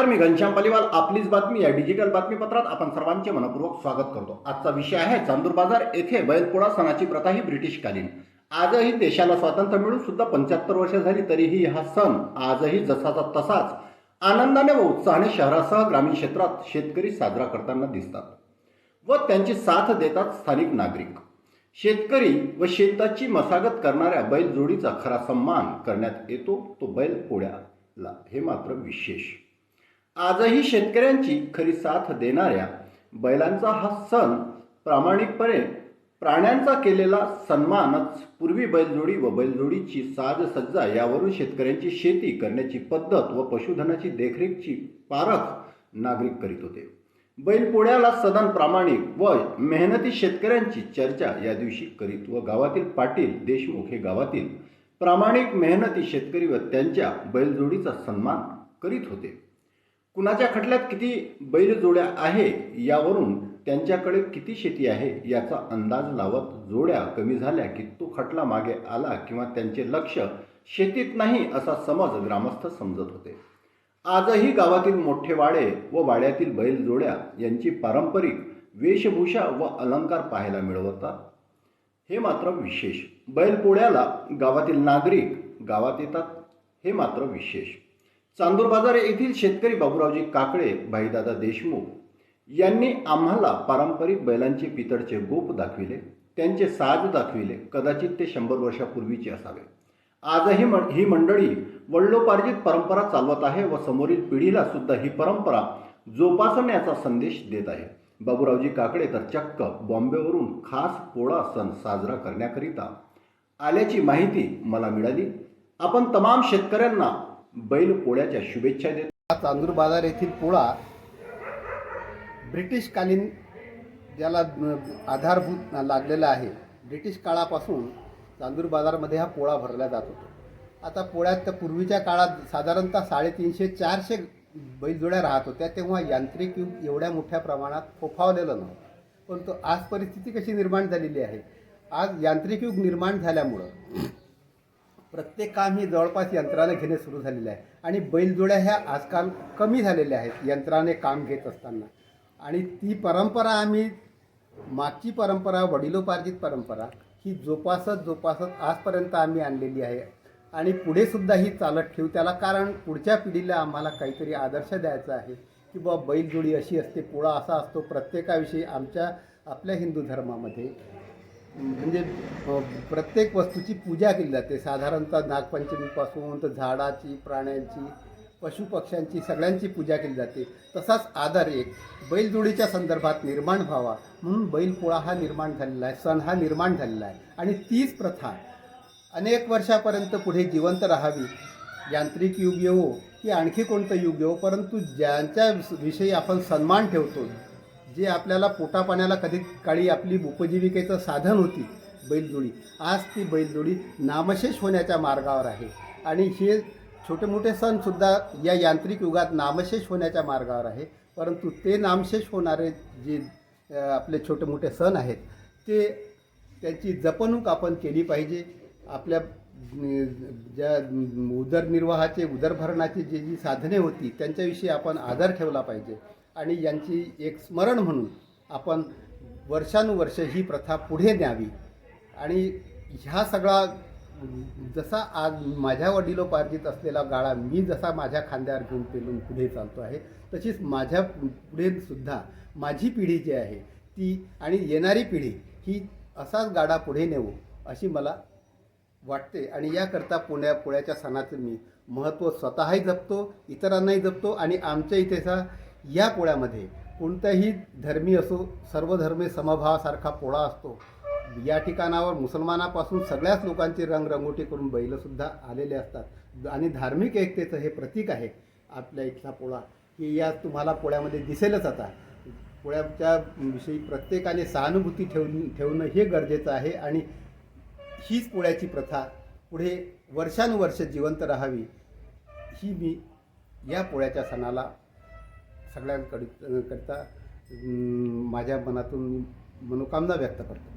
नमस्कार मी घनश्याम पालीवाल. आपलीच बातमी या डिजिटल बातमीपत्रात आपण सर्वांचे मनपूर्वक स्वागत करतो. आजचा विषय आहे चांदूर बाजार येथे बैलपोळा सणाची प्रथा ही ब्रिटिशकालीन. आजही देशाला स्वातंत्र्य मिळून सुद्धा पंच्याहत्तर वर्ष झाली तरीही हा सण आजही जसाचा तसाच आनंदाने व उत्साहाने शहरासह ग्रामीण क्षेत्रात शेतकरी साजरा करताना दिसतात व त्यांची साथ देतात स्थानिक नागरिक. शेतकरी व शेताची मशागत करणाऱ्या बैलजोडीचा खरा सन्मान करण्यात येतो तो बैल पोळ्याला हे मात्र विशेष. आजही शेतकऱ्यांची खरी साथ देणाऱ्या बैलांचा हा सण प्रामाणिकपणे प्राण्यांचा केलेला सन्मानच पूर्वी बैलजोडी व बैलजोडीची साजसज्जा यावरून शेतकऱ्यांची शेती करण्याची पद्धत व पशुधनाची देखरेखची पारख नागरिक करीत होते. बैलपोळ्याला सदन प्रामाणिक व मेहनती शेतकऱ्यांची चर्चा या दिवशी करीत व गावातील पाटील देशमुख हे गावातील प्रामाणिक मेहनती शेतकरी व त्यांच्या बैलजोडीचा सन्मान करीत होते. कुणाच्या खटल्यात किती बैलजोड्या आहे यावरून त्यांच्याकडे किती शेती आहे याचा अंदाज लावत जोड्या कमी झाल्या की तो खटला मागे आला किंवा त्यांचे लक्ष शेतीत नाही असा समज ग्रामस्थ समजत होते. आजही गावातील मोठे वाडे व वाड्यातील बैलजोड्या यांची पारंपरिक वेशभूषा व अलंकार पाहायला मिळवतात हे मात्र विशेष. बैलपोळ्याला गावातील नागरिक गावात येतात. हे मात्र विशेष. चांदूर बाजार येथील शेतकरी बाबूरावजी काकडे भाईदादा देशमुख यांनी आम्हाला पारंपरिक बैलांचे पितळचे गोप दाखविले त्यांचे साज दाखविले कदाचित ते शंभर वर्षापूर्वीचे असावे. आजही मं ही मंडळी वडलोपार्जित परंपरा चालवत आहे व समोरील पिढीला सुद्धा ही परंपरा जोपासण्याचा संदेश देत आहे. बाबूरावजी काकडे तर चक्क बॉम्बेवरून खास पोळा सण साजरा करण्याकरिता आल्याची माहिती मला मिळाली. आपण तमाम शेतकऱ्यांना बैल पोळ्याच्या शुभेच्छा देतो हा चांदूर बाजार येथील पोळा ब्रिटिशकालीन ज्याला आधारभूत लागलेला आहे. ब्रिटिश काळापासून चांदूर बाजारमध्ये हा पोळा भरला जात होता. आता पोळ्यात पूर्वीच्या काळात साधारणतः साडेतीनशे चारशे बैलजोड्या राहत होत्या. तेव्हा यांत्रिक युग एवढ्या मोठ्या प्रमाणात फोफावलेलं नव्हतं. परंतु आज परिस्थिती कशी निर्माण झालेली आहे? आज यांत्रिक युग निर्माण झाल्यामुळं प्रत्येक काम ही जवळपास यंत्राने घेणे सुरू झालेले आहे. आणि बैलजोड्या ह्या आजकाल कमी झालेल्या आहेत यंत्राने काम घेत असताना. आणि ती परंपरा आम्ही मागची परंपरा वडिलोपार्जित परंपरा ही जोपासत जोपासत आजपर्यंत आम्ही आणलेली आहे. आणि पुढेसुद्धा ही चालत ठेवू त्याला कारण पुढच्या पिढीला आम्हाला काहीतरी आदर्श द्यायचा आहे की बाबा बैलजोडी अशी असते पोळा असा असतो प्रत्येकाविषयी आमच्या आपल्या हिंदू धर्मामध्ये. म्हणजे प्रत्येक वस्तूची पूजा केली जाते. साधारणतः नागपंचमीपासून तर झाडाची प्राण्यांची पशुपक्ष्यांची सगळ्यांची पूजा केली जाते. तसाच आदर एक बैलजोडीच्या संदर्भात निर्माण व्हावा म्हणून बैलपोळा हा निर्माण झालेला आहे सण हा निर्माण झालेला आहे. आणि तीच प्रथा अनेक वर्षापर्यंत पुढे जिवंत राहावी. यांत्रिक युग येवो की आणखी कोणतं युग येवो परंतु ज्यांच्या विषयी आपण सन्मान ठेवतो जे आपल्याला पोटापाण्याला कधी काळी आपली उपजीविकेचं साधन होती बैलजोडी. आज ती बैलजोडी नामशेष होण्याच्या मार्गावर आहे. आणि हे छोटे मोठे सणसुद्धा या यांत्रिक युगात नामशेष होण्याच्या मार्गावर आहे. परंतु ते नामशेष होणारे जे आपले छोटे मोठे सण आहेत ते त्यांची जपणूक आपण केली पाहिजे. आपल्या ज्या उदरनिर्वाहाचे उदरभरणाची जी जी साधने होती त्यांच्याविषयी आपण आदर ठेवला पाहिजे. आणि यांची एक स्मरण म्हणून आपण वर्षानुवर्ष ही प्रथा पुढे न्यावी. आणि ह्या सगळा जसा आज माझ्या वडिलोपार्जित असलेला गाळा मी जसा माझ्या खांद्यावर घेऊन पेलून पुढे चालतो आहे तशीच माझ्या पुढे सुद्धा माझी पिढी जी आहे ती आणि येणारी पिढी ही असाच गाडा पुढे नेवो अशी मला वाटते. आणि याकरता पुण्या पुण्याच्या सणाचं मी महत्त्व स्वतःही जपतो इतरांनाही जपतो आणि आमच्या इथेचा या पोळ्यामध्ये कोणताही धर्मी असो सर्व धर्मे समभावासारखा पोळा असतो. या ठिकाणावर मुसलमानापासून सगळ्याच लोकांची रंगरंगोटी करून बैलसुद्धा आलेले असतात. आणि धार्मिक एकतेचं हे प्रतीक आहे आपल्या इथला पोळा की या तुम्हाला पोळ्यामध्ये दिसेलच आता. पोळ्याच्या विषयी प्रत्येकाने सहानुभूती ठेवून ठेवणं हे गरजेचं आहे आणि हीच पोळ्याची प्रथा पुढे वर्षानुवर्ष जिवंत राहावी ही मी या पोळ्याच्या सणाला सगळ्यांकडे करता माझ्या मनातून मनोकामना व्यक्त करतो.